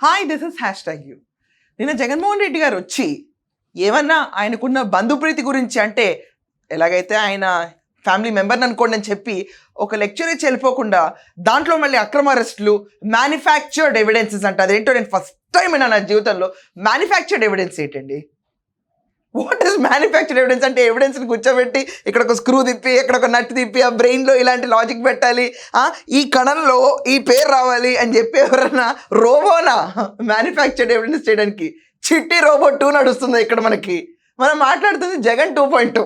Hi this is hash tag U నిన్న జగన్మోహన్ రెడ్డి గారు వచ్చి ఏమన్నా ఆయనకున్న బంధుప్రీతి గురించి అంటే ఎలాగైతే ఆయన ఫ్యామిలీ మెంబర్ని అనుకోండి అని చెప్పి ఒక లెక్చర్ ఇచ్చి వెళ్ళిపోకుండా దాంట్లో మళ్ళీ అక్రమ అరెస్టులు మ్యానుఫ్యాక్చర్డ్ ఎవిడెన్సెస్ అంట. అదేంటో నేను ఫస్ట్ టైం నా జీవితంలో. మ్యానుఫ్యాక్చర్డ్ ఎవిడెన్స్ ఏంటండి? వాట్ ఇస్ మ్యానుఫ్యాక్చర్డ్ ఎవిడెన్స్ అంటే ఎవిడెన్స్ని కూర్చోబెట్టి ఇక్కడ ఒక స్క్రూ తిప్పి ఇక్కడ ఒక నట్ తిప్పి ఆ బ్రెయిన్లో ఇలాంటి లాజిక్ పెట్టాలి. ఈ కణంలో ఈ పేరు రావాలి అని చెప్పి ఎవరన్నా రోబోనా మ్యానుఫ్యాక్చర్డ్ ఎవిడెన్స్ చేయడానికి? చిట్టి రోబో టూ నడుస్తుంది ఇక్కడ మనకి. మనం మాట్లాడుతుంది Jagan two point two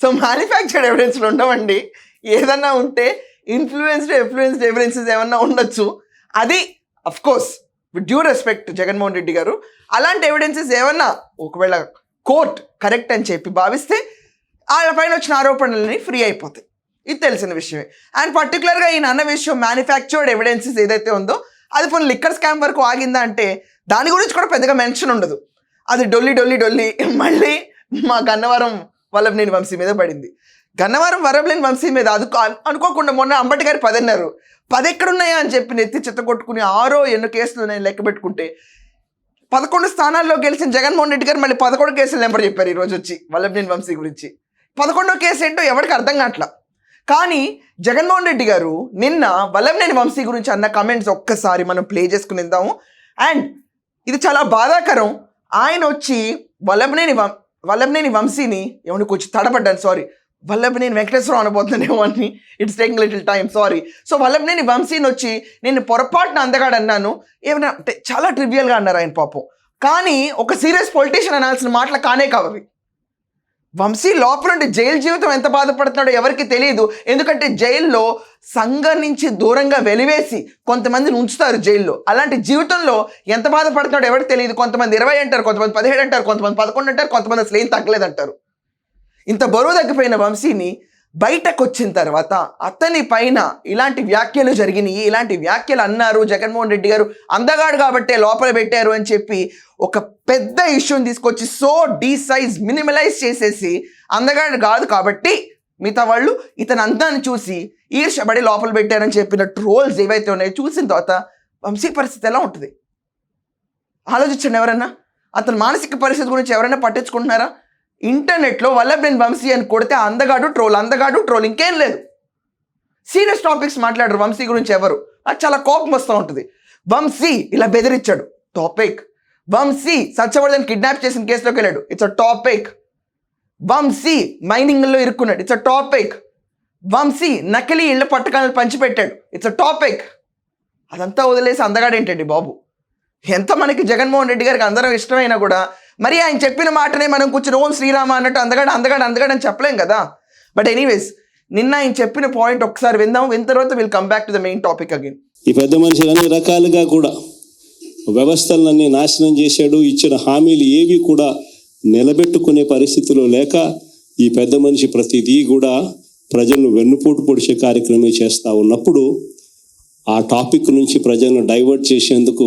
so manufactured ఎవిడెన్స్లు ఉండవండి. ఏదన్నా ఉంటే ఇన్ఫ్లుయెన్స్డ్ ఇన్ఫ్లుయెన్స్డ్ ఎవిడెన్సెస్ ఏమన్నా ఉండొచ్చు. అది of course with due respect Jaganmohan Reddy గారు అలాంటి ఎవిడెన్సెస్ ఏమన్నా? ఒకవేళ కోర్ట్ కరెక్ట్ అని చెప్పి భావిస్తే వాళ్ళ పైన వచ్చిన ఆరోపణలని ఫ్రీ అయిపోతాయి. ఇది తెలిసిన విషయమే. అండ్ పర్టికులర్గా ఈ అన్న విషయం మ్యానుఫ్యాక్చర్డ్ ఎవిడెన్సెస్ ఏదైతే ఉందో అది పోనీ లిక్కర్ స్కామ్ వరకు ఆగిందా అంటే దాని గురించి కూడా పెద్దగా మెన్షన్ ఉండదు. అది డొల్లి డొల్లి డొల్లి మళ్ళీ మా గన్నవరం వల్లభనేని వంశీ మీద పడింది. గన్నవరం వరబలేని వంశీ మీద అది అనుకోకుండా మొన్న అంబటి గారి పదన్నారు. పది ఎక్కడున్నాయా అని చెప్పి నెత్తి చెత్త కొట్టుకుని ఆరో ఎన్నో కేసులు నేను లెక్క పెట్టుకుంటే పదకొండు స్థానాల్లో గెలిచిన జగన్మోహన్ రెడ్డి గారు మళ్ళీ పదకొండు కేసులు నెంబర్ చెప్పారు ఈరోజు వచ్చి వల్లభనేని వంశీ గురించి. పదకొండో కేసు ఏంటో ఎవరికి అర్థం కావట్లా. కానీ జగన్మోహన్ రెడ్డి గారు నిన్న వల్లభనేని వంశీ గురించి అన్న కమెంట్స్ ఒక్కసారి మనం ప్లే చేసుకునిద్దాము అండ్ ఇది చాలా బాధాకరం. ఆయన వచ్చి వల్లభనేని వం వల్లభనేని వంశీని ఎవరికి వచ్చి తడబడ్డాను సారీ వల్లభనేని వెంకటేశ్వరం అనబోతున్నానేమో అని. It's taking little time sorry so Vallabhaneni వంశీని వచ్చి నేను పొరపాటున అందగాడు అన్నాను. ఏమన్నా అంటే చాలా ట్రివియల్గా అన్నారు ఆయన పాపం. కానీ ఒక సీరియస్ పొలిటీషియన్ అనాల్సిన మాటలు కానే కావవి వంశీ లోపల నుండి జైలు జీవితం ఎంత బాధపడుతున్నాడో ఎవరికి తెలియదు ఎందుకంటే జైల్లో సంఘం నుంచి దూరంగా వెలివేసి కొంతమందిని ఉంచుతారు జైల్లో. అలాంటి జీవితంలో ఎంత బాధపడుతున్నాడో ఎవరికి తెలియదు కొంతమంది ఇరవై అంటారు కొంతమంది పదిహేడు అంటారు కొంతమంది పదకొండు అంటారు కొంతమంది అసలు ఏం తగ్గలేదంటారు. ఇంత బరువు తగ్గిపోయిన వంశీని బయటకు వచ్చిన తర్వాత అతని పైన ఇలాంటి వ్యాఖ్యలు జరిగినాయి ఇలాంటి వ్యాఖ్యలు అన్నారు జగన్మోహన్ రెడ్డి గారు. అందగాడు కాబట్టే లోపల పెట్టారు అని చెప్పి ఒక పెద్ద ఇష్యూని తీసుకొచ్చి సో డీసైజ్ మినిమలైజ్ చేసేసి అందగాడు కాదు కాబట్టి మిగతా వాళ్ళు ఇతని అందాన్ని చూసి ఈర్షపడి లోపల పెట్టారని చెప్పిన ట్రోల్స్ ఏవైతే ఉన్నాయో చూసిన తర్వాత వంశీ పరిస్థితి ఎలా ఉంటుంది? ఆలోచించండి ఎవరన్నా? అతని మానసిక పరిస్థితి గురించి ఎవరైనా పట్టించుకుంటున్నారా? ఇంటర్నెట్లో వల్లభనేని వంశీ అని కొడితే అందగాడు ట్రోల్ అందగాడు ట్రోల్ ఇంకేం లేదు. సీరియస్ టాపిక్స్ మాట్లాడరు వంశీ గురించి ఎవరు? అది చాలా కోపం వస్తూ ఉంటుంది. వంశీ ఇలా బెదిరించాడు. టాపిక్. వంశీ సత్యవర్ధన్ కిడ్నాప్ చేసిన కేసులోకి వెళ్ళాడు. ఇట్స్ అ టాపిక్ వంశీ మైనింగ్లో ఇరుక్కున్నాడు. ఇట్స్ అ టాపిక్ వంశీ నకిలీ ఇళ్ళ పట్టకాలను పంచిపెట్టాడు. ఇట్స్ అ టాపిక్ అదంతా వదిలేసి అందగాడేంటండి బాబు? ఎంత మనకి జగన్మోహన్ రెడ్డి గారికి అందరం ఇష్టమైనా కూడా మరి ఆయన చెప్పిన మాటనే మనం కూర్చుని ఓం శ్రీరామ అన్నట్టు అందగాడు అందగాడు అందగాడు అని చెప్పలేం కదా. బట్ ఎనీవేస్ నిన్న ఆయన చెప్పిన పాయింట్ ఒకసారి విందాం. విన్న తర్వాత will come back to the main topic again ఈ పెద్ద మనిషి అన్ని రకాలుగా కూడా వ్యవస్థలన్నీ నాశనం చేశాడు. ఇచ్చిన హామీలు ఏవి కూడా నిలబెట్టుకునే పరిస్థితిలో లేక ఈ పెద్ద మనిషి ప్రతిదీ కూడా ప్రజలను వెన్నుపోటు పొడిచే కార్యక్రమం చేస్తూ ఉన్నప్పుడు ఆ టాపిక్ నుంచి ప్రజలను డైవర్ట్ చేసేందుకు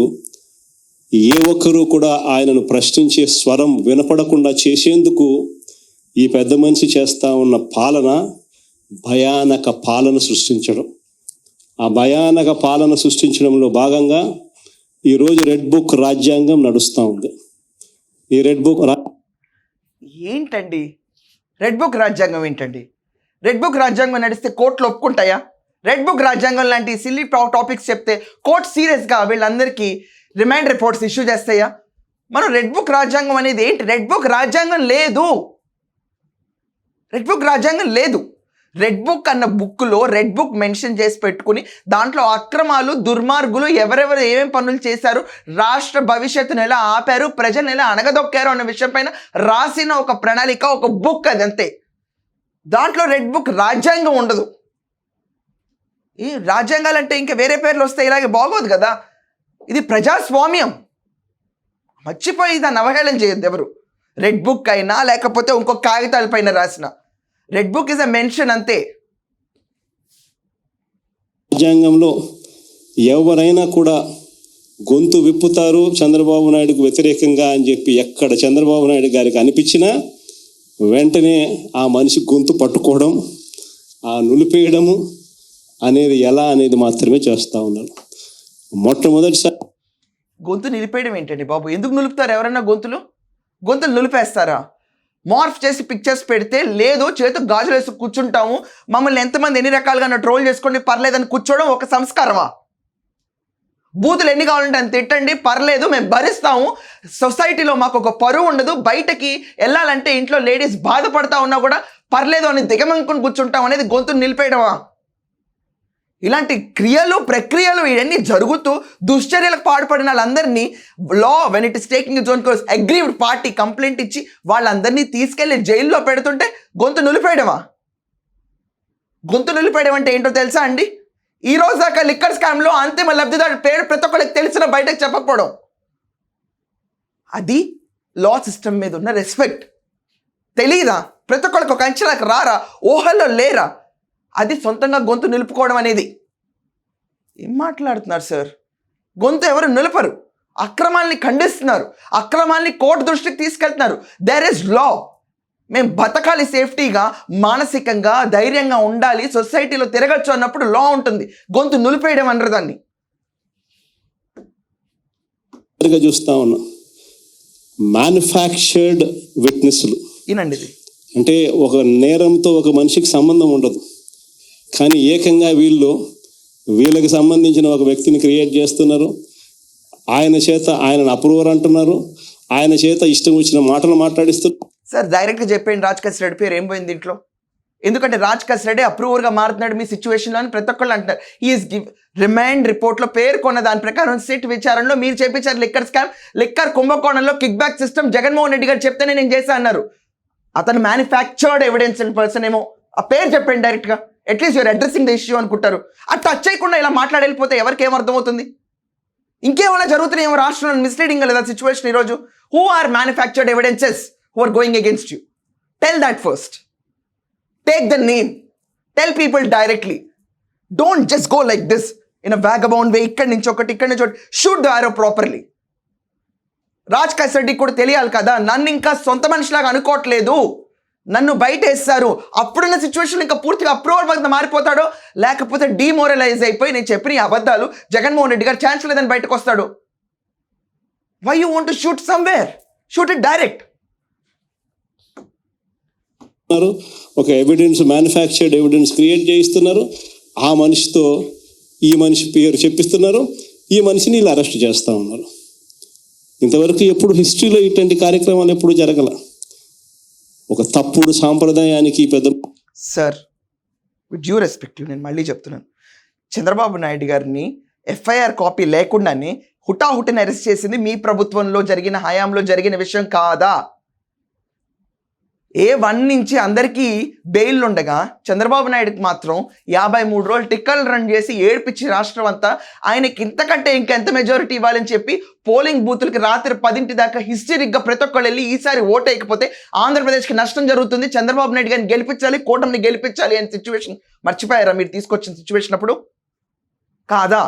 ఏ ఒక్కరూ కూడా ఆయనను ప్రశ్నించే స్వరం వినపడకుండా చేసేందుకు ఈ పెద్ద మనిషి చేస్తా ఉన్న పాలన భయానక పాలన సృష్టించడం. ఆ భయానక పాలన సృష్టించడంలో భాగంగా ఈరోజు రెడ్ బుక్ రాజ్యాంగం నడుస్తూ ఉంది. ఈ రెడ్ బుక్ ఏంటండి? రెడ్ బుక్ రాజ్యాంగం ఏంటండి? రెడ్ బుక్ రాజ్యాంగం నడిస్తే కోర్టులు ఒప్పుకుంటాయా? రెడ్ బుక్ రాజ్యాంగం లాంటి సిల్లీ టాపిక్స్ చెప్తే కోర్ట్ సీరియస్గా వీళ్ళందరికీ రిమైండ్ రిపోర్ట్స్ ఇష్యూ చేస్తాయా? మనం రెడ్ బుక్ రాజ్యాంగం అనేది ఏంటి? రెడ్ బుక్ రాజ్యాంగం లేదు. రెడ్ బుక్ రాజ్యాంగం లేదు. రెడ్ బుక్ అన్న బుక్లో రెడ్ బుక్ మెన్షన్ చేసి పెట్టుకుని దాంట్లో అక్రమాలు దుర్మార్గులు ఎవరెవరు ఏమేమి పనులు చేశారు రాష్ట్ర భవిష్యత్తును ఎలా ఆపారు ప్రజలను ఎలా అణగదొక్కారు అన్న విషయం పైన రాసిన ఒక ప్రణాళిక ఒక బుక్ అది అంతే దాంట్లో రెడ్ బుక్ రాజ్యాంగం ఉండదు. ఈ రాజ్యాంగాలు అంటే ఇంకా వేరే పేర్లు వస్తే ఇలాగే బాగోదు కదా. ఇది ప్రజాస్వామ్యం. మర్చిపోయి దాన్ని అవహేళన చేయొద్దు ఎవరు. రెడ్ బుక్ అయినా లేకపోతే ఇంకొక కాగితాల పైన రాసిన. Red book is a mention అంతే. రాజ్యాంగంలో ఎవరైనా కూడా గొంతు విప్పుతారు చంద్రబాబు నాయుడుకు వ్యతిరేకంగా అని చెప్పి ఎక్కడ చంద్రబాబు నాయుడు గారికి అనిపించినా వెంటనే ఆ మనిషి గొంతు పట్టుకోవడం ఆ నులిపేయడము అనేది ఎలా అనేది మాత్రమే చేస్తూ ఉన్నారు. మొట్టమొదటిసారి. గొంతు నిలిపేయడం ఏంటండి బాబు? ఎందుకు నిలుపుతారు ఎవరన్నా గొంతులు? గొంతులు నిలిపేస్తారా? మార్ఫ్ చేసి పిక్చర్స్ పెడితే లేదు చేతు గాజులు వేసి కూర్చుంటాము. మమ్మల్ని ఎంతమంది ఎన్ని రకాలుగా ట్రోల్ చేసుకోండి పర్లేదని కూర్చోవడం ఒక సంస్కారమా? బూతులు ఎన్ని కావాలంటే అని తిట్టండి పర్లేదు మేము భరిస్తాము. సొసైటీలో మాకు ఒక పరువు ఉండదు. బయటకి వెళ్ళాలంటే ఇంట్లో లేడీస్ బాధపడతా ఉన్నా కూడా పర్లేదు అని దిగమనుకుని కూర్చుంటాం అనేది గొంతును నిలిపేయడమా? ఇలాంటి క్రియలు ప్రక్రియలు ఇవన్నీ జరుగుతూ దుశ్చర్యలకు పాడుపడిన వాళ్ళందరినీ law when it is taking own course aggrieved party complaint ఇచ్చి వాళ్ళందరినీ తీసుకెళ్ళి జైల్లో పెడుతుంటే గొంతు నులిపేయడమా? గొంతు నులిపేయడం అంటే ఏంటో తెలుసా అండి? ఈ రోజు దాకా లిక్కర్ స్కామ్లో అంతిమ లబ్ధిదారు పేరు ప్రతి ఒక్కరికి తెలిసిన బయటకు చెప్పకపోవడం. అది లా సిస్టమ్ మీద ఉన్న రెస్పెక్ట్ తెలీదా? ప్రతి ఒక్కరికి ఒక అంచనాకు రారా? ఊహల్లో లేరా? అది సొంతంగా గొంతు నిలుపుకోవడం అనేది. ఏం మాట్లాడుతున్నారు సార్? గొంతు ఎవరు నిలపరు. అక్రమాల్ని ఖండిస్తున్నారు. అక్రమాల్ని కోర్టు దృష్టికి తీసుకెళ్తున్నారు. దేర్ ఇస్ లా మేము బతకాలి సేఫ్టీగా మానసికంగా ధైర్యంగా ఉండాలి సొసైటీలో తిరగచ్చు అన్నప్పుడు లా ఉంటుంది. గొంతు నిలిపేయడం అనరు దాన్ని చూస్తా ఉన్నాం. మ్యానుఫ్యాక్చర్డ్ విట్నెస్లు ఇది. అంటే ఒక నేరంతో ఒక మనిషికి సంబంధం ఉండదు. కానీ ఏకంగా వీళ్ళు వీళ్ళకి సంబంధించిన ఒక వ్యక్తిని క్రియేట్ చేస్తున్నారు. ఆయన చేత ఆయనను అప్రూవర్ అంటున్నారు. ఆయన చేత ఇష్టం వచ్చిన మాటలు మాట్లాడిస్తున్నారు. సార్ డైరెక్ట్గా చెప్పేయండి రాజ్ కస్ రెడ్డి పేరు ఏం పోయింది దీంట్లో? ఎందుకంటే రాజ్ కస్ రెడ్డి అప్రూవర్గా మారుతున్నాడు మీ సిచ్యువేషన్లో అని ప్రతి ఒక్కళ్ళు అంటారు ఈజ్ గివ్ రిమైండ్ రిపోర్ట్లో పేర్కొన్న దాని ప్రకారం సిట్ విచారణలో మీరు చేపించారు లిక్కర్ స్కామ్ లిక్కర్ కుంభకోణంలో kick back system Jaganmohan Reddy గారు చెప్తేనే నేను చేశా అన్నారు. అతను మ్యానుఫ్యాక్చర్డ్ ఎవిడెన్స్ పర్సన్ ఏమో. ఆ పేరు చెప్పండి డైరెక్ట్గా. At least you're addressing the issue అనుకుంటారు. అది టచ్ చేయకుండా ఇలా మాట్లాడెళ్ళిపోతే ఎవరికి ఏం అర్థమవుతుంది? ఇంకేమైనా జరుగుతున్నాయేమో రాష్ట్రంలో మిస్లీడింగ్ లేదా సిచ్యువేషన్ ఈరోజు? Who are manufactured evidences who are going against you tell that first take the name tell people directly don't just go like this in a vagabond way ఇక్కడి నుంచి ఒకటి ఇక్కడి నుంచి ఒకటి. Shoot the arrow properly Raj Reddy కూడా తెలియాలి కదా? నన్ను ఇంకా సొంత మనిషిలాగా అనుకోవట్లేదు. నన్ను బయట వేస్తారు అప్పుడున్న సిచ్యువేషన్ ఇంకా పూర్తిగా అప్రూవల్ మీద మారిపోతాడో? లేకపోతే డిమోరలైజ్ అయిపోయి నేను చెప్పిన ఈ అబద్ధాలు జగన్మోహన్ రెడ్డి గారు ఛాన్స్ లేదని బయటకు వస్తాడు. Why you want shoot somewhere shoot it direct ఒక ఎవిడెన్స్ మ్యానుఫ్యాక్చర్డ్ ఎవిడెన్స్ క్రియేట్ చేయిస్తున్నారు. ఆ మనిషితో ఈ మనిషి పేరు చెప్పిస్తున్నారు. ఈ మనిషిని ఇలా అరెస్ట్ చేస్తూ ఉన్నారు. ఇంతవరకు ఎప్పుడు హిస్టరీలో ఇట్లాంటి కార్యక్రమాలు ఎప్పుడు జరగల? ఒక తప్పుడు సాంప్రదాయానికి పెద్ద సార్ విత్ డ్యూ రెస్పెక్టివ్ నేను మళ్ళీ చెప్తున్నాను. చంద్రబాబు నాయుడు గారిని ఎఫ్ఐఆర్ కాపీ లేకుండానే హుటాహుటిని అరెస్ట్ చేసింది మీ ప్రభుత్వంలో జరిగిన హయాంలో జరిగిన విషయం కాదా? ఏ వన్ నుంచి అందరికీ బెయిల్ ఉండగా చంద్రబాబు నాయుడుకి మాత్రం యాభై మూడు రోజులు టిక్కలు రన్ చేసి ఏడ్పించి రాష్ట్రం అంతా ఆయనకి ఇంతకంటే ఇంకెంత మెజారిటీ ఇవ్వాలని చెప్పి పోలింగ్ బూతులకి రాత్రి పదింటి దాకా హిస్టరిక్గా ప్రతి ఒక్కళ్ళు వెళ్ళి ఈసారి ఓటు వేయకపోతే ఆంధ్రప్రదేశ్కి నష్టం జరుగుతుంది. చంద్రబాబు నాయుడు గారిని గెలిపించాలి కూటమిని గెలిపించాలి అనే సిచ్యువేషన్ మర్చిపోయారా? మీరు తీసుకొచ్చిన సిచ్యువేషన్ అప్పుడు? కాదా?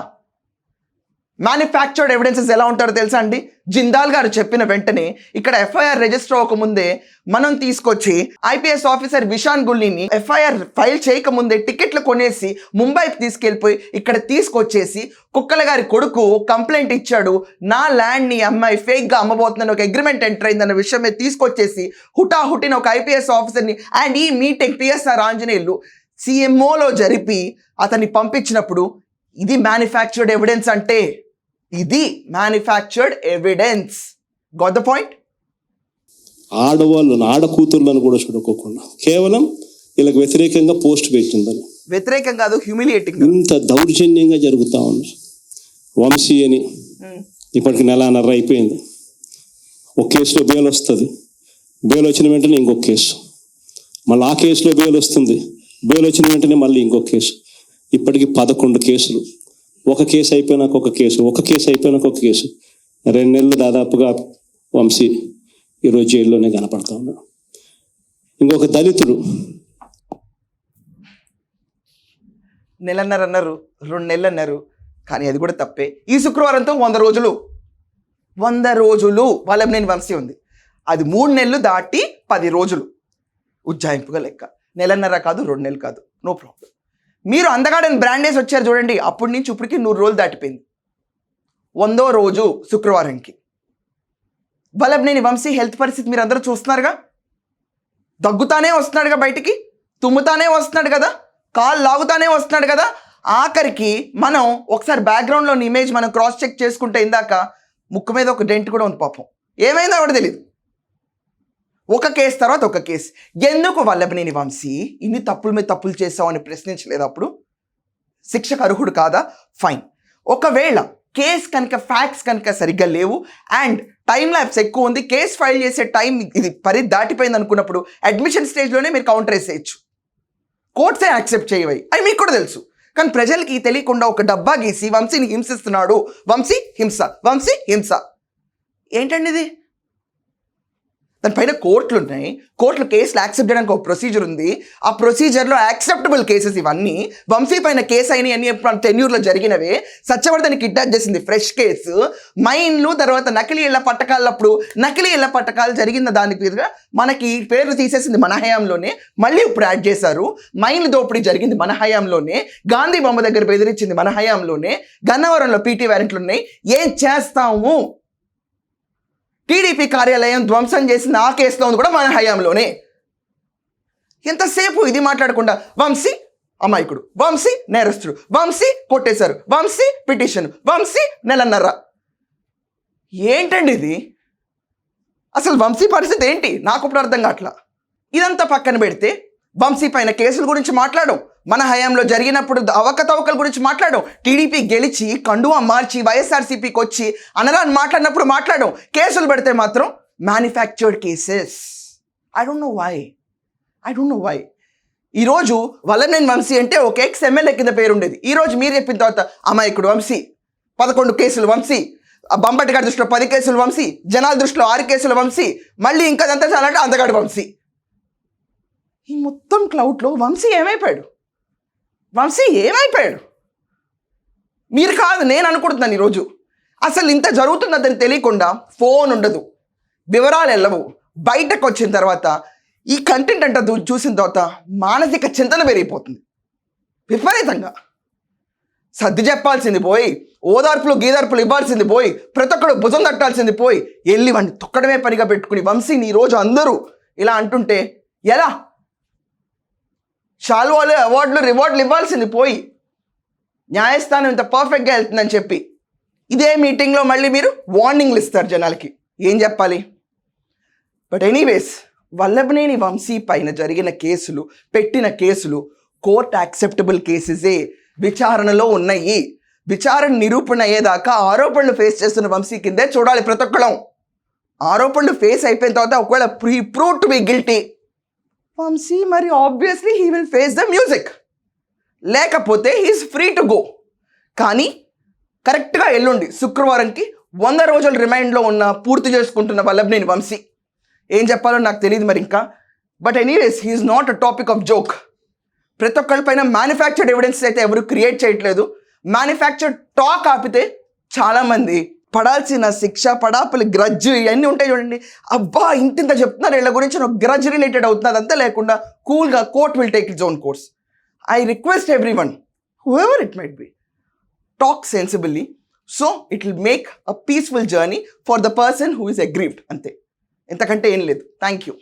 మ్యానుఫ్యాక్చర్డ్ ఎవిడెన్సెస్ ఎలా ఉంటారో తెలుసా అండి? జిందాల్ గారు చెప్పిన వెంటనే ఇక్కడ ఎఫ్ఐఆర్ రిజిస్టర్ అవ్వకముందే మనం తీసుకొచ్చి ఐపీఎస్ ఆఫీసర్ విశాన్ గుల్లీని ఎఫ్ఐఆర్ ఫైల్ చేయకముందే టికెట్లు కొనేసి ముంబైకి తీసుకెళ్ళిపోయి ఇక్కడ తీసుకొచ్చేసి కుక్కల గారి కొడుకు కంప్లైంట్ ఇచ్చాడు. నా ల్యాండ్ని అమ్మాయి ఫేక్గా అమ్మబోతుందని ఒక అగ్రిమెంట్ ఎంటర్ అయిందన్న విషయం మీద తీసుకొచ్చేసి హుటాహుటిన ఒక ఐపీఎస్ ఆఫీసర్ని అండ్ ఈ మీటింగ్ పిఎస్ఆర్ ఆంజనేయులు సిఎంఓలో జరిపి అతన్ని పంపించినప్పుడు ఇది మ్యానుఫ్యాక్చర్డ్ ఎవిడెన్స్ అంటే ఇది manufactured evidence got the point ఆడవాళ్ళను ఆడ కూతుర్లను కూడా చూడకోకుండా కేవలం వీళ్ళకి వ్యతిరేకంగా పోస్ట్ పెట్టిందని వ్యతిరేకం కాదు హ్యూమిలియేటింగ్ ఇంత దౌర్జన్యంగా జరుగుతూ ఉంది. వంశీ అని ఇప్పటికి నెలన్నర అయిపోయింది. ఒక కేసులో బెయిల్ వస్తుంది. బెయిల్ వచ్చిన వెంటనే ఇంకొక కేసు. మళ్ళీ ఆ కేసులో బెయిల్ వస్తుంది. బెయిల్ వచ్చిన వెంటనే మళ్ళీ ఇంకొక కేసు. ఇప్పటికి పదకొండు కేసులు. ఒక కేసు అయిపోయినాక ఒక కేసు ఒక కేసు అయిపోయినాక ఒక కేసు. రెండు నెలలు దాదాపుగా వంశీ ఈరోజు జైల్లోనే కనపడతా ఉన్నాడు. ఇంకొక దళితుడు. నెలన్నర అన్నారు రెండు నెలలు అన్నారు కానీ అది కూడా తప్పే. ఈ శుక్రవారంతో వంద రోజులు. వంద రోజులు వాళ్ళ నేను వంశీ ఉంది. అది మూడు నెలలు దాటి పది రోజులు ఉజ్జాయింపుగా లెక్క. నెలన్నర కాదు రెండు నెలలు కాదు. నో ప్రాబ్లం మీరు అందగాడని బ్రాండేస్ వచ్చారు చూడండి. అప్పటి నుంచి ఇప్పటికి నూరు రోజులు దాటిపోయింది. వందో రోజు శుక్రవారంకి. వల్లభనేని వంశీ హెల్త్ పరిస్థితి మీరు అందరూ చూస్తున్నారుగా? దగ్గుతానే వస్తున్నాడుగా బయటికి? తుమ్ముతానే వస్తున్నాడు కదా? కాలు లాగుతానే వస్తున్నాడు కదా? ఆఖరికి మనం ఒకసారి బ్యాక్గ్రౌండ్లోని ఇమేజ్ మనం క్రాస్ చెక్ చేసుకుంటే ఇందాక ముక్కు మీద ఒక డెంట్ కూడా ఉంది పాపం. ఏమైందో కూడా తెలియదు ఒక కేసు తర్వాత ఒక కేసు. ఎందుకు వల్లభనేని వంశీ? ఇన్ని తప్పుల మీద తప్పులు చేసావు అని ప్రశ్నించలేదు అప్పుడు? శిక్షకు అర్హుడు కాదా? ఫైన్ ఒకవేళ కేస్ కనుక ఫ్యాక్ట్స్ కనుక సరిగ్గా లేవు అండ్ టైం ల్యాబ్స్ ఎక్కువ ఉంది కేస్ ఫైల్ చేసే టైం ఇది పరి దాటిపోయింది అనుకున్నప్పుడు అడ్మిషన్ స్టేజ్లోనే మీరు కౌంటర్ వేసేయచ్చు. కోర్ట్సే యాక్సెప్ట్ చేయవై. అది మీకు కూడా తెలుసు. కానీ ప్రజలకి తెలియకుండా ఒక డబ్బా గీసి వంశీని హింసిస్తున్నాడు. వంశీ హింస వంశీ హింస. ఏంటండి ఇది? దానిపైన కోర్టులు ఉన్నాయి. కోర్టులు కేసులు యాక్సెప్ట్ చేయడానికి ఒక ప్రొసీజర్ ఉంది. ఆ ప్రొసీజర్లో యాక్సెప్టబుల్ కేసెస్ ఇవన్నీ వంశీ పైన కేసు అయినాయి అన్ని టెన్యూర్లో జరిగినవే. సత్యవర్ధన్ కిడ్నాప్ చేసింది ఫ్రెష్ కేసు మైన్లు తర్వాత నకిలీ ఇళ్ళ పట్టకాలప్పుడు నకిలీ ఇళ్ళ పట్టకాలు జరిగిన దానికి మీదుగా మనకి పేర్లు తీసేసింది మన హయాంలోనే మళ్ళీ ఇప్పుడు యాడ్ చేశారు. మైన్లు దోపిడీ జరిగింది మన హయాంలోనే. గాంధీ బొమ్మ దగ్గర బెదిరించింది మన హయాంలోనే. గన్నవరంలో పీటీ వారెంట్లు ఉన్నాయి. ఏం చేస్తాము? టీడీపీ కార్యాలయం ధ్వంసం చేసిన ఆ కేసులో ఉంది కూడా మన హయాంలోనే. ఎంతసేపు ఇది మాట్లాడకుండా వంశీ అమాయకుడు వంశీ నేరస్తుడు వంశీ కొట్టేశారు వంశీ పిటిషన్ వంశీ నెలన్నర. ఏంటండి ఇది? అసలు వంశీ పరిస్థితి ఏంటి? నాకు ఇప్పుడు అర్థం కావట్లా. ఇదంతా పక్కన పెడితే వంశీ పైన కేసుల గురించి మాట్లాడడం మన హయాంలో జరిగినప్పుడు అవకతవకల గురించి మాట్లాడడం. టీడీపీ గెలిచి కండువా మార్చి వైఎస్ఆర్సీపీకి వచ్చి అనరాని మాట్లాడినప్పుడు మాట్లాడడం. కేసులు పెడితే మాత్రం manufactured cases I don't know why I don't know why ఈరోజు వల్లనేని వంశీ అంటే ఒక ఎక్స్ ఎమ్మెల్యే కింద పేరు ఉండేది ఈరోజు మీరు చెప్పిన తర్వాత అమాయకుడు వంశీ పదకొండు కేసులు వంశీ ఆ గారి దృష్టిలో పది కేసులు వంశీ జనాల దృష్టిలో ఆరు కేసులు వంశీ మళ్ళీ ఇంకా అంతా చాలంటే అంతగాడు వంశీ. ఈ మొత్తం క్లౌడ్లో వంశీ ఏమైపోయాడు? వంశీ ఏమైపోయాడు? మీరు కాదు నేను అనుకుంటున్నాను ఈరోజు. అసలు ఇంత జరుగుతున్నదని తెలియకుండా ఫోన్ ఉండదు. వివరాలు వెళ్ళవు బయటకు వచ్చిన తర్వాత ఈ కంటెంట్ అంట చూసిన తర్వాత మానసిక చింతన పెరిగిపోతుంది. విపరీతంగా. సర్ది చెప్పాల్సింది పోయి ఓదార్పులు గీదార్పులు ఇవ్వాల్సింది పోయి ప్రతి ఒక్కడు భుజం తట్టాల్సింది పోయి వెళ్ళి వాడిని తొక్కడమే పనిగా పెట్టుకుని వంశీని ఈరోజు అందరూ ఇలా అంటుంటే ఎలా? షాల్వాలు అవార్డులు రివార్డులు ఇవ్వాల్సింది పోయి. న్యాయస్థానం ఇంత పర్ఫెక్ట్గా వెళ్తుందని చెప్పి. ఇదే మీటింగ్లో మళ్ళీ మీరు వార్నింగ్లు ఇస్తారు జనాలకి. ఏం చెప్పాలి? బట్ ఎనీవేస్ వల్లభనేని వంశీ పైన జరిగిన కేసులు పెట్టిన కేసులు కోర్ట్ యాక్సెప్టబుల్ కేసెసే విచారణలో ఉన్నాయి. విచారణ నిరూపణ అయ్యేదాకా ఆరోపణలు ఫేస్ చేస్తున్న వంశీ కిందే చూడాలి ప్రతి ఒక్కళ్ళం. ఆరోపణలు ఫేస్ అయిపోయిన తర్వాత ఒకవేళ pre prove to be guilty Vamsi మరి obviously he will face the music లేకపోతే హీస్ ఫ్రీ టు గో కానీ కరెక్ట్గా ఎల్లుండి శుక్రవారంకి వంద రోజుల రిమైండ్లో ఉన్న పూర్తి చేసుకుంటున్న వల్లభనేని వంశీ. ఏం చెప్పాలో నాకు తెలియదు మరి ఇంకా. But anyways he's not a topic of joke ప్రతి ఒక్కరి పైన మ్యానుఫ్యాక్చర్డ్ ఎవిడెన్స్ అయితే ఎవరు క్రియేట్ చేయట్లేదు. మ్యానుఫ్యాక్చర్డ్ టాక్ ఆపితే చాలామంది పడాల్సిన శిక్ష పడాపులు గ్రజ్ ఇవన్నీ ఉంటాయి చూడండి. అబ్బా ఇంత ఇంత చెప్తున్నారు. వీళ్ళ గురించి నాకు గ్రజ్ రిలేటెడ్ అవుతుంది అదంతా లేకుండా కూల్గా court will take its own course I request everyone whoever it might be talk sensibly so it will make a peaceful journey for the person who is aggrieved అంతే. ఎంతకంటే ఏం లేదు. Thank you